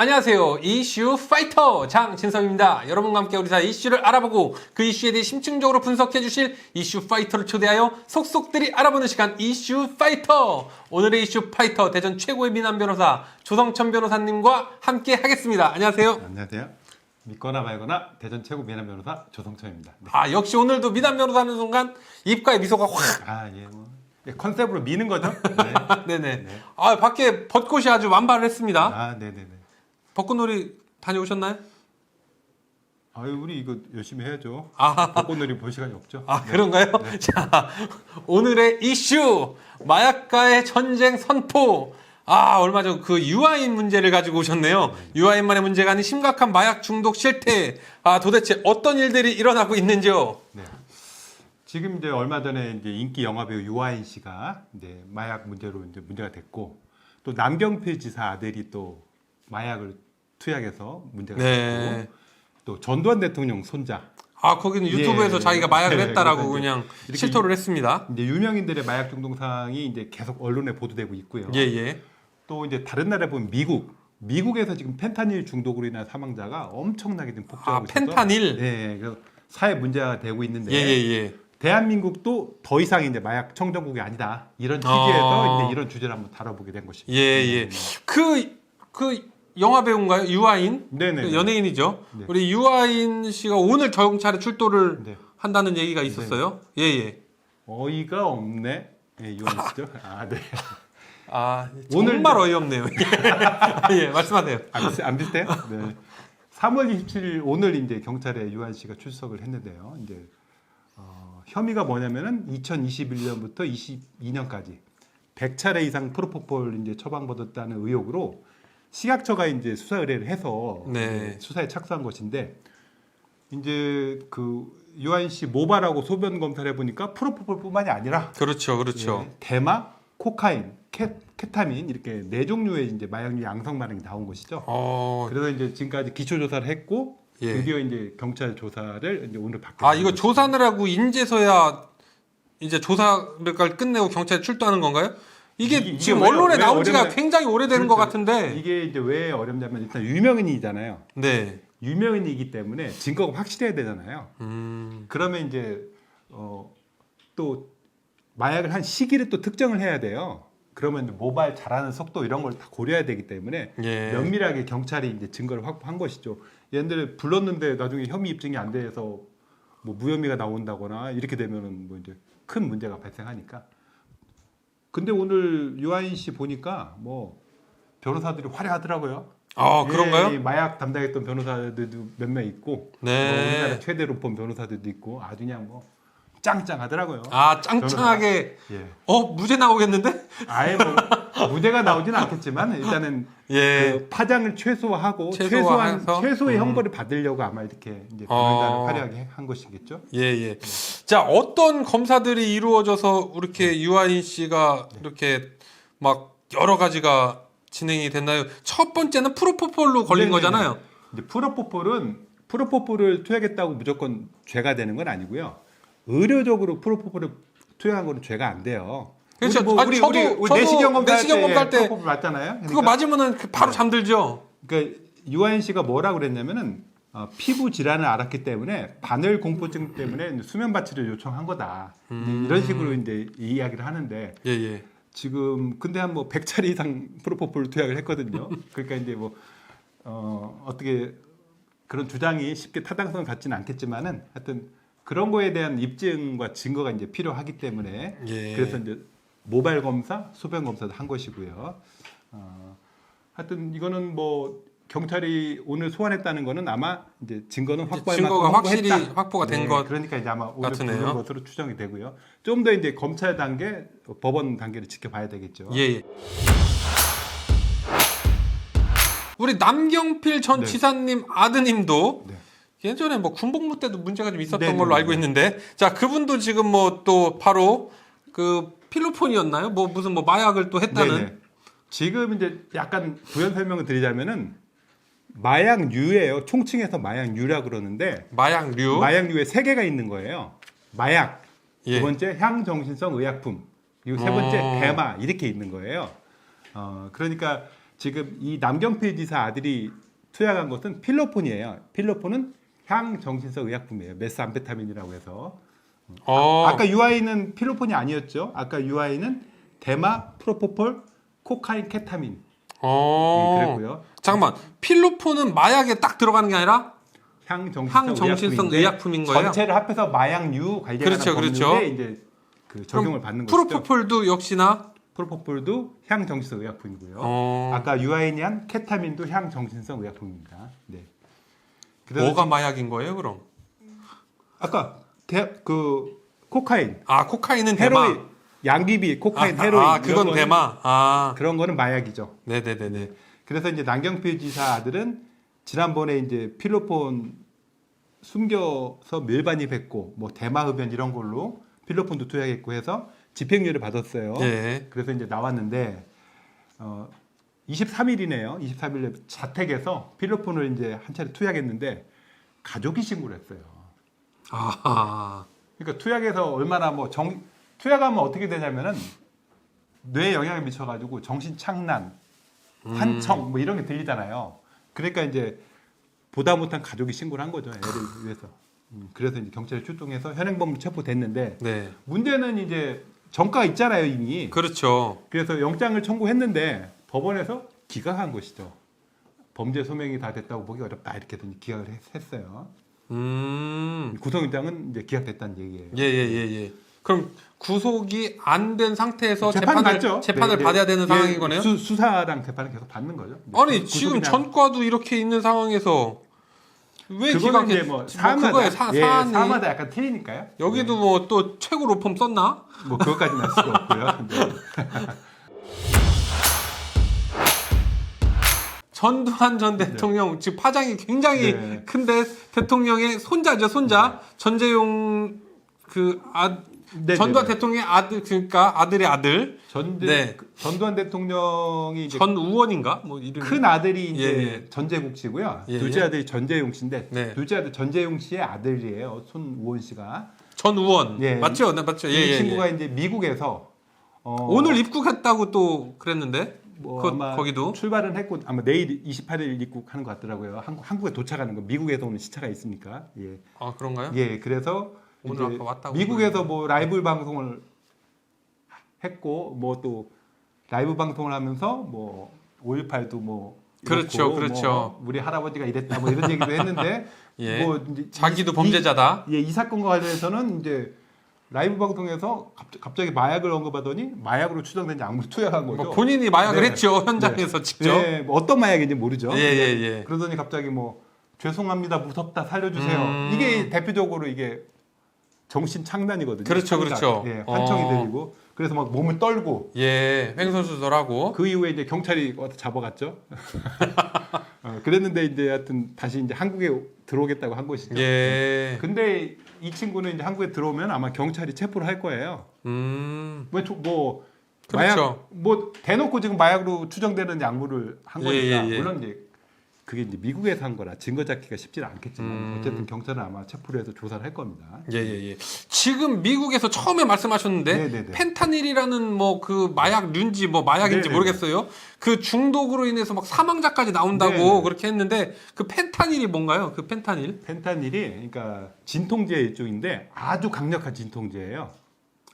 안녕하세요. 이슈 파이터 장진섭입니다. 여러분과 함께 우리 사회 이슈를 알아보고 그 이슈에 대해 심층적으로 분석해 주실 이슈 파이터를 초대하여 속속들이 알아보는 시간 이슈 파이터. 오늘의 이슈 파이터 대전 최고의 미남 변호사 조성천 변호사님과 함께 하겠습니다. 안녕하세요. 안녕하세요. 믿거나 말거나 대전 최고 미남 변호사 조성철입니다. 네. 아, 역시 오늘도 미남 변호사 하는 순간 입가에 미소가 확. 아, 예, 뭐. 예, 컨셉으로 미는 거죠? 네. 네네. 아, 밖에 벚꽃이 아주 완발을 했습니다. 아, 네네네. 벚꽃놀이 다녀오셨나요? 아유, 우리 이거 열심히 해야죠. 아. 벚꽃놀이 볼 시간이 없죠. 아, 그런가요? 자, 오늘의 이슈. 마약과의 전쟁 선포. 아, 얼마 전 그 유아인 문제를 가지고 오셨네요. 유아인만의 문제가 아닌 심각한 마약 중독 실태. 아, 도대체 어떤 일들이 일어나고 있는지요? 네. 지금 이제 얼마 전에 이제 인기 영화 배우 유아인 씨가 이제 마약 문제로 이제 문제가 됐고 또 남경필 지사 아들이 또 마약을 투약해서 문제가 네. 됐고 또 전두환 대통령 손자 아, 거기는 유튜브에서 예. 자기가 마약을 네, 했다라고 이제 그냥 실토를 했습니다. 이제 유명인들의 마약 중독상이 이제 계속 언론에 보도되고 있고요. 예, 예. 또 이제 다른 나라에 보면 미국, 미국에서 지금 펜타닐 중독으로 인한 사망자가 엄청나게 지금 폭증하고 아, 있어서 펜타닐? 네, 그래서 사회 문제가 되고 있는데 예, 예, 예. 대한민국도 더 이상 이제 마약 청정국이 아니다 이런 취지에서 아. 이제 이런 주제를 한번 다뤄보게 된 것입니다. 예, 예. 그, 그, 영화 배우인가요? 유아인? 네네. 그 연예인이죠. 네. 우리 유아인 씨가 오늘 경찰에 출도를 네. 한다는 얘기가 있었어요. 예, 예. 어이가 없네. 예, 이건 시죠 아, 네. 아, 오늘 정말 어이없네요. 예, 말씀하세요. 안, 비슷- 안 비슷해요? 네. 3월 27일 오늘 이제 경찰에 유한 씨가 출석을 했는데요. 이제 어, 혐의가 뭐냐면은 2021년부터 22년까지 100차례 이상 프로포폴 이제 처방받았다는 의혹으로 시각처가 이제 수사 의뢰를 해서 네. 수사에 착수한 것인데 이제 그 유한 씨 모발하고 소변 검사를 해보니까 프로포폴뿐만이 아니라 그렇죠, 그렇죠. 예, 대마, 코카인, 케, 케타민 이렇게 네 종류의 이제 마약류 양성 반응이 나온 것이죠. 어, 그래서 이제 지금까지 기초 조사를 했고 예. 드디어 이제 경찰 조사를 이제 오늘 받게 아, 된 이거 것이죠. 조사하느라고 인제서야 이제 조사를 끝내고 경찰에 출두하는 건가요? 이게, 이게- 이게 지금 왜- 언론에 왜 나온 지가 굉장히 오래되는 것 그렇죠. 같은데. 이게 이제 왜 어렵냐면 일단 유명인이잖아요. 네. 유명인이기 때문에 증거가 확실해야 되잖아요. 음, 그러면 이제 어, 또 마약을 한 시기를 또 특정을 해야 돼요. 그러면 모발 자라는 속도 이런 걸 다 고려해야 되기 때문에 예. 면밀하게 경찰이 이제 증거를 확보한 것이죠. 얘네들 불렀는데 나중에 혐의 입증이 안 돼서 뭐 무혐의가 나온다거나 이렇게 되면은 뭐 이제 큰 문제가 발생하니까. 근데 오늘 유아인 씨 보니까 뭐 변호사들이 화려하더라고요. 아, 예, 그런가요? 이 마약 담당했던 변호사들도 몇 명 있고, 네. 뭐 우리나라 최대로 본 변호사들도 있고 아주 그냥 뭐 짱짱하더라고요. 아, 짱짱하게. 예. 어, 무죄 나오겠는데? 아예 뭐 무죄가 나오지는 않겠지만 일단은 예. 그 파장을 최소화하고 최소화해서? 최소한 최소의 음. 형벌을 받으려고 아마 이렇게 이제 어. 변호사를 화려하게 한 것이겠죠. 예, 예. 자, 어떤 검사들이 이루어져서 이렇게 유아인 씨가 이렇게 막 여러 가지가 진행이 됐나요? 첫 번째는 프로포폴로 걸린 네네네. 거잖아요. 이제 프로포폴은 프로포폴을 투약했다고 무조건 죄가 되는 건 아니고요. 의료적으로 프로포폴을 투약한 거는 죄가 안 돼요. 그렇죠. 우리 뭐 아, 우리 저도- 우리, 우리 저도 내시경 검사할 내시경 때, 검사할 때 프로포폴 맞잖아요. 그거 그러니까, 맞으면은 그 바로 잠들죠. 그러니까 유아인 씨가 뭐라 그랬냐면은 어, 피부 질환을 알았기 때문에 바늘 공포증 때문에 수면 마취를 요청한 거다. 음. 이런 식으로 이제 이야기를 하는데 예, 예. 지금 근데 한 뭐 100차례 이상 프로포폴 투약을 했거든요. 그러니까 이제 뭐 어, 어떻게 그런 주장이 쉽게 타당성을 갖지는 않겠지만은 하여튼 그런 거에 대한 입증과 증거가 이제 필요하기 때문에 예. 그래서 이제 모발 검사, 소변 검사도 한 것이고요. 어, 하여튼 이거는 뭐 경찰이 오늘 소환했다는 거는 아마 이제 증거는 확보할 증거가 확실히 확보했다. 확보가 된 네, 것 그러니까 이제 아마 오늘. 부른 것으로 추정이 되고요. 좀 더 이제 검찰 단계, 법원 단계를 지켜봐야 되겠죠. 예, 예. 우리 남경필 전 네. 지사님 아드님도 네. 예전에 뭐 군복무 때도 문제가 좀 있었던 네네네. 걸로 알고 있는데 자 그분도 지금 뭐 또 바로 그 필로폰이었나요? 뭐 무슨 뭐 마약을 또 했다는 네네. 지금 이제 약간 부연 설명을 드리자면은 마약류예요. 총칭해서 마약류라 그러는데 마약류 마약류에 세 개가 있는 거예요. 마약, 예. 두 번째 향정신성 의약품, 그리고 세 번째 어. 대마 이렇게 있는 거예요. 어, 그러니까 지금 이 남경필 지사 아들이 투약한 것은 필로폰이에요. 필로폰은 향정신성 의약품이에요. 메스암페타민이라고 해서. 어. 아까 UI는 필로폰이 아니었죠. 아까 UI는 데마, 프로포폴, 코카인, 케타민 어. 예, 그랬고요. 잠깐만. 필로폰은 마약에 딱 들어가는 게 아니라 향정신성, 향정신성 의약품인데 의약품인 거예요? 전체를 합해서 마약류 관련한 그렇죠, 그렇죠. 이제 그 적용을 받는 것이죠. 프로포폴도 역시나 프로포폴도 향정신성 의약품이고요. 어. 아까 유아인이 한 케타민도 향정신성 의약품입니다. 네. 뭐가 마약인 거예요, 그럼? 아까 대, 그 코카인, 아, 코카인은 대마. 헤로인, 양귀비, 코카인, 아, 헤로인 아, 이런 그건 거는- 대마. 아. 그런 거는 마약이죠. 네, 네, 네, 네. 그래서 이제 남경필 지사 아들은 지난번에 이제 필로폰 숨겨서 밀반입했고 뭐 대마 흡연 이런 걸로 필로폰 도 투약했고 해서 집행유예를 받았어요. 예. 그래서 이제 나왔는데 어 23일이네요. 23일 에 자택에서 필로폰을 이제 한 차례 투약했는데 가족이 신고를 했어요. 아. 그러니까 투약해서 얼마나 뭐 정 투약하면 어떻게 되냐면은 뇌에 영향을 미쳐가지고 정신 착란, 환청 뭐 이런 게 들리잖아요. 그러니까 이제 보다 못한 가족이 신고를 한 거죠 애를 위해서. 음, 그래서 이제 경찰에 출동해서 현행범으로 체포됐는데 네. 문제는 이제 정가가 있잖아요 이미. 그렇죠. 그래서 영장을 청구했는데 법원에서 기각한 것이죠. 범죄 소명이 다 됐다고 보기 어렵다 이렇게 기각을 했- 했어요. 음. 구속영장은 이제 기각됐다는 얘기예요. 예, 예, 예, 예. 그럼 구속이 안 된 상태에서 재판 재판을 받죠. 재판을 네, 받아야 네. 되는 예, 상황인 거네요. 수, 수사랑 재판을 계속 받는 거죠. 네. 아니 구- 지금 전과도 이렇게 있는 상황에서 왜 그거는? 이제 뭐 사마다 그거에 사, 예, 사안이 사마다 약간 틀리니까요. 여기도 뭐또 최고 로펌 썼나? 네. 뭐 그것까지는 알 수가 없고요. 전두환 전 대통령 지금 파장이 굉장히 네. 큰데 대통령의 손자죠 손자 전재용 그 아, 네, 전두환 네, 네. 대통령의 아들 그러니까 아들의 아들 전대, 네. 전두환 대통령이 이제 전우원인가 뭐 이름 큰 아들이 이제 예, 예. 전재국 씨고요. 예, 둘째 예. 아들이 전재용 씨인데 네. 둘째 아들 전재용 씨의 아들이에요. 손우원 씨가. 전 우원 예. 맞죠? 네 맞죠? 예, 이 예, 친구가 예. 이제 미국에서 어, 오늘 입국했다고 또 그랬는데 뭐 그, 아마 거기도 출발은 했고 아마 내일 28일 입국하는 것 같더라고요. 한국 한국 에 도착하는 거 미국에서 오는 시차가 있으니까. 예. 아 그런가요? 예. 그래서 오늘 아까 왔다고 미국에서 뭐 라이브 방송을 했고 뭐 또 라이브 방송을 하면서 뭐 5.18도 뭐 그렇죠, 이렇고 그렇죠. 뭐 우리 할아버지가 이랬다 뭐 이런 얘기도 했는데 예. 뭐 자기도 이- 범죄자다. 이, 예, 이 사건과 관련해서는 이제 라이브 방송에서 갑- 갑자기 마약을 언급하더니 마약으로 추정된 약물을 투약한 거죠. 뭐 본인이 마약을 네. 했죠 현장에서 직접. 예, 뭐 어떤 마약인지 모르죠. 예, 예, 예. 그러더니 갑자기 뭐 죄송합니다, 무섭다, 살려주세요. 음. 이게 대표적으로 이게 정신 창난이거든요. 그렇죠, 창작. 그렇죠. 예, 환청이 어. 들리고 그래서 막 몸을 떨고 예, 횡설수설하고. 그 이후에 이제 경찰이 와서 잡아갔죠. 어, 그랬는데 이제 하여튼 다시 이제 한국에 들어오겠다고 한 것이죠. 예. 근데 이 친구는 이제 한국에 들어오면 아마 경찰이 체포를 할 거예요. 음. 뭐, 조- 뭐 그렇죠. 마약 뭐 대놓고 지금 마약으로 추정되는 약물을 한 예, 거니까 예, 예. 물론 이제 그게 이제 미국에서 한 거라 증거 잡기가 쉽지는 않겠지만 음. 어쨌든 경찰은 아마 체포를 해서 조사를 할 겁니다. 예, 예, 예. 지금 미국에서 처음에 말씀하셨는데 네, 네, 네. 펜타닐이라는 뭐 그 마약류인지 뭐 마약인지 네, 네, 모르겠어요. 그 중독으로 인해서 막 사망자까지 나온다고 네, 네. 그렇게 했는데 그 펜타닐이 뭔가요? 그 펜타닐? 펜타닐이 그러니까 진통제 일종인데 아주 강력한 진통제예요.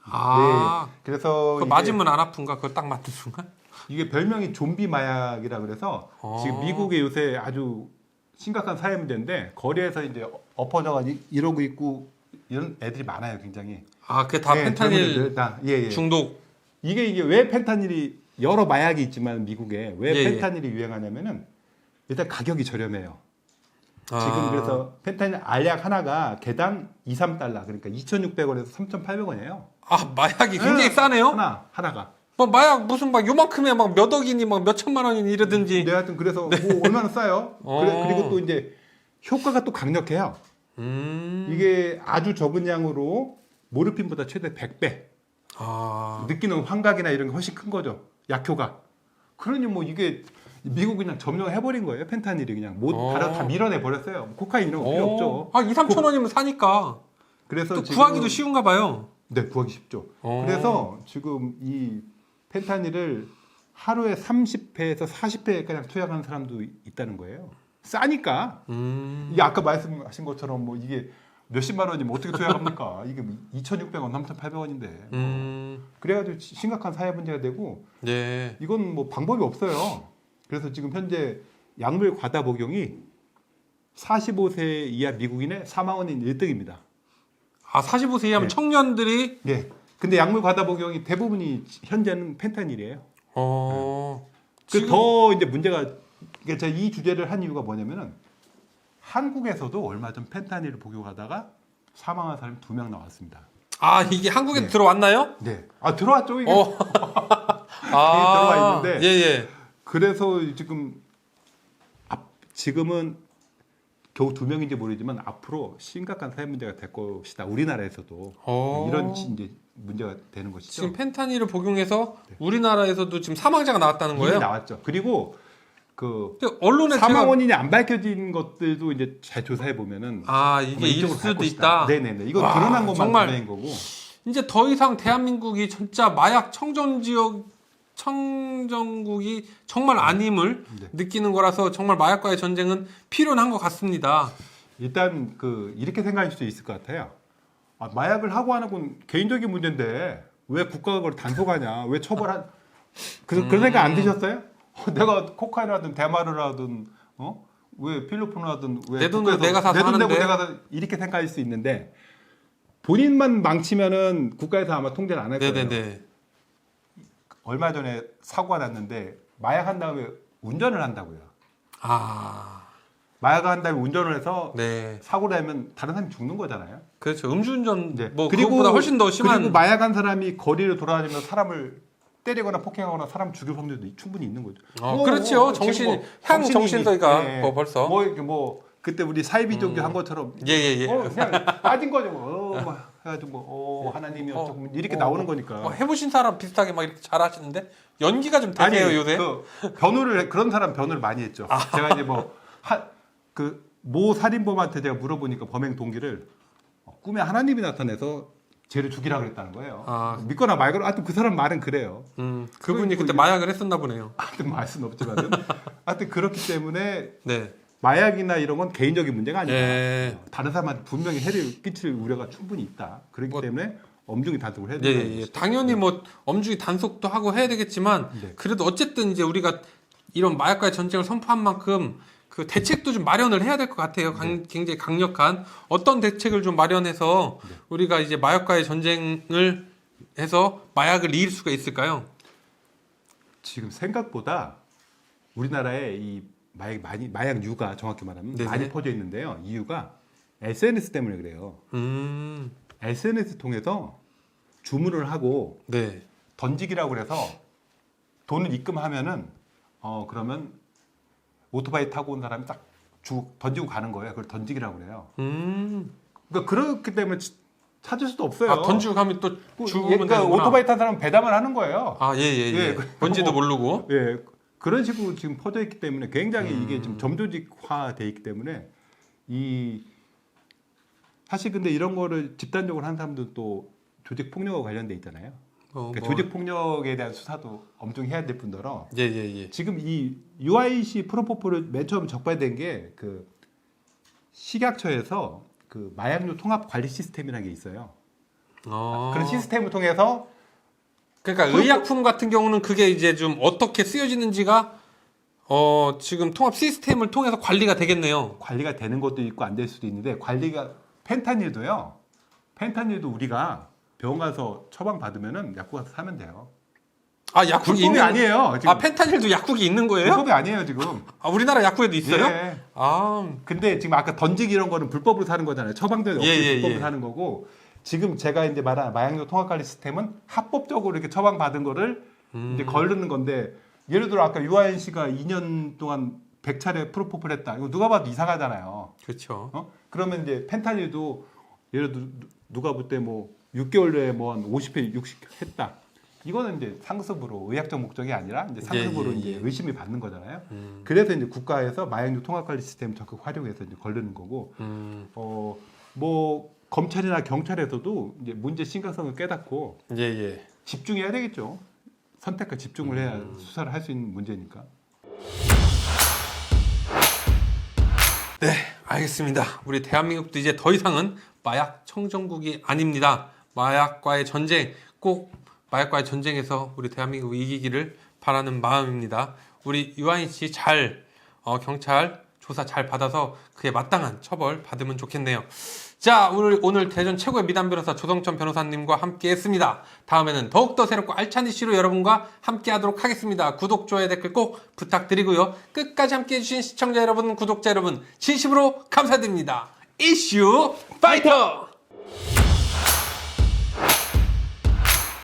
아. 네. 그래서 그 맞으면 안 아픈가? 그걸 딱 맞는 순간? 이게 별명이 좀비 마약이라 그래서 어. 지금 미국에 요새 아주 심각한 사회 문제인데 거리에서 이제 엎어져가 이러고 있고 이런 애들이 많아요, 굉장히. 아, 그게 다 네, 펜타닐 다. 예, 예. 중독. 이게 이게 왜 펜타닐이 여러 마약이 있지만 미국에 왜 예, 예. 펜타닐이 유행하냐면은 일단 가격이 저렴해요. 아. 지금 그래서 펜타닐 알약 하나가 개당 2, 3달러 그러니까 2,600원에서 3,800원이에요. 아, 마약이 굉장히 네. 싸네요? 하나 하나가. 뭐 마약 무슨 막 요만큼에 막 몇 억이니 막 몇 천만 원이니 이러든지. 네, 하여튼 그래서 뭐 얼마나 싸요? 어. 그래, 그리고 또 이제 효과가 또 강력해요. 음. 이게 아주 적은 양으로 모르핀보다 최대 100배. 아. 느끼는 환각이나 이런 게 훨씬 큰 거죠. 약효가. 그러니 뭐 이게 미국 그냥 점령해버린 거예요. 펜타닐이 그냥 못 어. 달아 다 밀어내 버렸어요. 코카인 이런 거 필요 없죠. 아, 2, 3천 원이면 사니까. 그래서 또 지금- 구하기도 쉬운가 봐요. 네, 구하기 쉽죠. 어. 그래서 지금 이 펜타닐을 하루에 30회에서 40회 가량 투약하는 사람도 있다는 거예요. 싸니까 음. 이게 아까 말씀하신 것처럼 뭐 이게 몇십만 원이면 어떻게 투약합니까? 이게 2,600원, 3,800원인데 음. 그래가지고 심각한 사회 문제가 되고 네. 이건 뭐 방법이 없어요. 그래서 지금 현재 약물 과다 복용이 45세 이하 미국인의 사망원인 1등입니다. 아 45세 이하면 네. 청년들이 네. 근데 약물 과다 복용이 대부분이 현재는 펜타닐이에요. 어. 그 지금- 더 이제 문제가 그러니까 제가 이 주제를 한 이유가 뭐냐면은 한국에서도 얼마 전 펜타닐을 복용하다가 사망한 사람이 두 명 나왔습니다. 아 이게 한국에 네. 들어왔나요? 네. 아 들어왔죠 이게. 어. 들어와 있는데 예 예. 그래서 지금 앞 지금은 겨우 두 명인지 모르지만 앞으로 심각한 사회 문제가 될 것이다. 우리나라에서도 어. 이런 이제 문제가 되는 것이죠. 지금 펜타닐을 복용해서 우리나라에서도 지금 사망자가 나왔다는 거예요. 나왔죠. 그리고 그 언론에 사망 제가 원인이 안 밝혀진 것들도 이제 잘 조사해 보면은 아 이게 일 수도. 있다. 네네네. 이거 와, 드러난 것만 정말. 거고. 이제 더 이상 대한민국이 진짜 마약 청정 지역 청정국이 정말 아님을 네. 느끼는 거라서 정말 마약과의 전쟁은 필요한 것 같습니다. 일단 그 이렇게 생각할 수도 있을 것 같아요. 아, 마약을 하고 하는 건 개인적인 문제인데 왜 국가가 그걸 단속하냐? 왜 처벌한? 그, 그런 생각 안 드셨어요? 어, 내가 코카인을 하든 대마를 하든 어? 왜 필로폰을 하든 왜내 돈으로 국가에서 내가 사서 내돈 내고? 내가 사- 이렇게 생각할 수 있는데 본인만 망치면은 국가에서 아마 통제를 안 할 거예요. 네네네. 얼마 전에 사고가 났는데 마약 한 다음에 운전을 한다고요. 아, 마약을 한 다음에 운전을 해서 네. 사고를 하면 다른 사람이 죽는 거잖아요. 그렇죠. 음주운전 네. 뭐 그리고보다 훨씬 더 심한 그리고 마약한 사람이 거리를 돌아다니면서 사람을 때리거나 폭행하거나 사람 죽일 확률도 충분히 있는 거죠. 어, 뭐, 그렇죠. 뭐, 정신- 향 정신이- 정신서가 예, 뭐 벌써. 뭐 이렇게 뭐 그때 우리 사이비 종교 한 것처럼 예예 예. 어, 그냥 빠진 거죠. 뭐. 어, 막 해가지고 뭐 어, 하나님이 어, 어쩌고 이렇게 어, 나오는 뭐, 거니까. 뭐 해보신 사람 비슷하게 막 이렇게 잘 하시는데 연기가 좀 되세요 요새. 그 변호를 그런 사람 변호를 많이 했죠. 아. 제가 이제 뭐그모 살인범한테 제가 물어보니까 범행 동기를 어, 꿈에 하나님이 나타내서 쟤를 죽이라 그랬다는 거예요. 아. 믿거나 말거나 하여튼 그 사람 말은 그래요. 음, 그분이 그- 그때 마약을 했었나 보네요. 하여튼 말 수는 없지만은 하여튼 그렇기 때문에 네. 마약이나 이런 건 개인적인 문제가 아니다. 예. 다른 사람한테 분명히 해를 끼칠 우려가 충분히 있다. 그렇기 뭐- 때문에 엄중히 단속을 해야 예, 된다는 예, 예. 당연히 뭐 엄중히 단속도 하고 해야 되겠지만 네. 그래도 어쨌든 이제 우리가 이런 마약과의 전쟁을 선포한 만큼 그 대책도 좀 마련을 해야 될 것 같아요. 강- 굉장히 강력한 어떤 대책을 좀 마련해서 우리가 이제 마약과의 전쟁을 해서 마약을 이길 수가 있을까요? 지금 생각보다 우리나라에 이 마약 많이 마약 유가 정확히 말하면 네네. 많이 퍼져 있는데요. 이유가 SNS 때문에 그래요. 음, SNS 통해서 주문을 하고 네. 던지기라고 그래서 돈을 입금하면은 어 그러면 오토바이 타고 온 사람이 딱 주, 던지고 가는 거예요. 그걸 던지기라고 그래요. 음, 그러니까 그렇기 때문에 치- 찾을 수도 없어요. 아 던지고 가면 또 그- 죽으면 그러니까 되는구나. 오토바이 탄 사람은 배담을 하는 거예요. 아, 예, 예, 예. 예, 그- 뭔지도 뭐- 모르고. 예, 그런 식으로 지금 퍼져 있기 때문에 굉장히 음. 이게 좀 점조직화돼 있기 때문에 이 사실 근데 이런 거를 집단적으로 하는 사람들은 또 조직 폭력과 관련돼 있잖아요. 어, 그러니까 뭐. 조직 폭력에 대한 수사도 엄청 해야 될 뿐더러 예, 예, 예. 지금 이 UIC 프로포폴을 맨 처음 적발된 게 그 식약처에서 그 마약류 통합 관리 시스템이라는 게 있어요. 어. 그런 시스템을 통해서 그러니까 의약품 같은 경우는 그게 이제 좀 어떻게 쓰여지는지가 어 지금 통합 시스템을 통해서 관리가 되겠네요. 관리가 되는 것도 있고 안 될 수도 있는데 관리가 펜타닐도요. 펜타닐도 우리가 병원 가서 처방 받으면은 약국 가서 사면 돼요. 아 약국이 불법이 있는 아니에요. 지금 아 펜타닐도 약국이 있는 거예요? 불법이 아니에요 지금. 아 우리나라 약국에도 있어요? 예. 아 근데 지금 아까 던지기 이런 거는 불법으로 사는 거잖아요. 없이 예, 예, 불법으로 예. 사는 거고 지금 제가 이제 말한 마약류 통합관리 시스템은 합법적으로 이렇게 처방 받은 거를 음. 이제 걸르는 건데 예를 들어 아까 유아인 씨가 2년 동안 100차례 프로포폴 했다. 이거 누가 봐도 이상하잖아요. 그렇죠. 어? 그러면 이제 펜타닐도 예를 들어 누- 누가 볼 때 뭐 6개월 내에 뭐 한 50회, 60 했다. 이거는 이제 상습으로 의학적 목적이 아니라 이제 상습으로 예, 예, 이제 예. 의심이 받는 거잖아요. 음, 그래서 이제 국가에서 마약류 통합 관리 시스템 적극 활용해서 이제 걸르는 거고, 음, 어, 뭐 검찰이나 경찰에서도 이제 문제 심각성을 깨닫고 예, 예. 집중해야 되겠죠. 선택과 집중을 해야 수사를 할 수 있는 문제니까. 네, 알겠습니다. 우리 대한민국도 이제 더 이상은 마약 청정국이 아닙니다. 마약과의 전쟁, 꼭 마약과의 전쟁에서 우리 대한민국 이기기를 바라는 마음입니다. 우리 유아인 씨 잘, 어, 경찰 조사 잘 받아서 그에 마땅한 처벌 받으면 좋겠네요. 자, 오늘, 오늘 대전 최고의 미담 변호사 조성천 변호사님과 함께 했습니다. 다음에는 더욱더 새롭고 알찬 이슈로 여러분과 함께 하도록 하겠습니다. 구독, 좋아요, 댓글 꼭 부탁드리고요. 끝까지 함께 해주신 시청자 여러분, 구독자 여러분, 진심으로 감사드립니다. 이슈 파이터!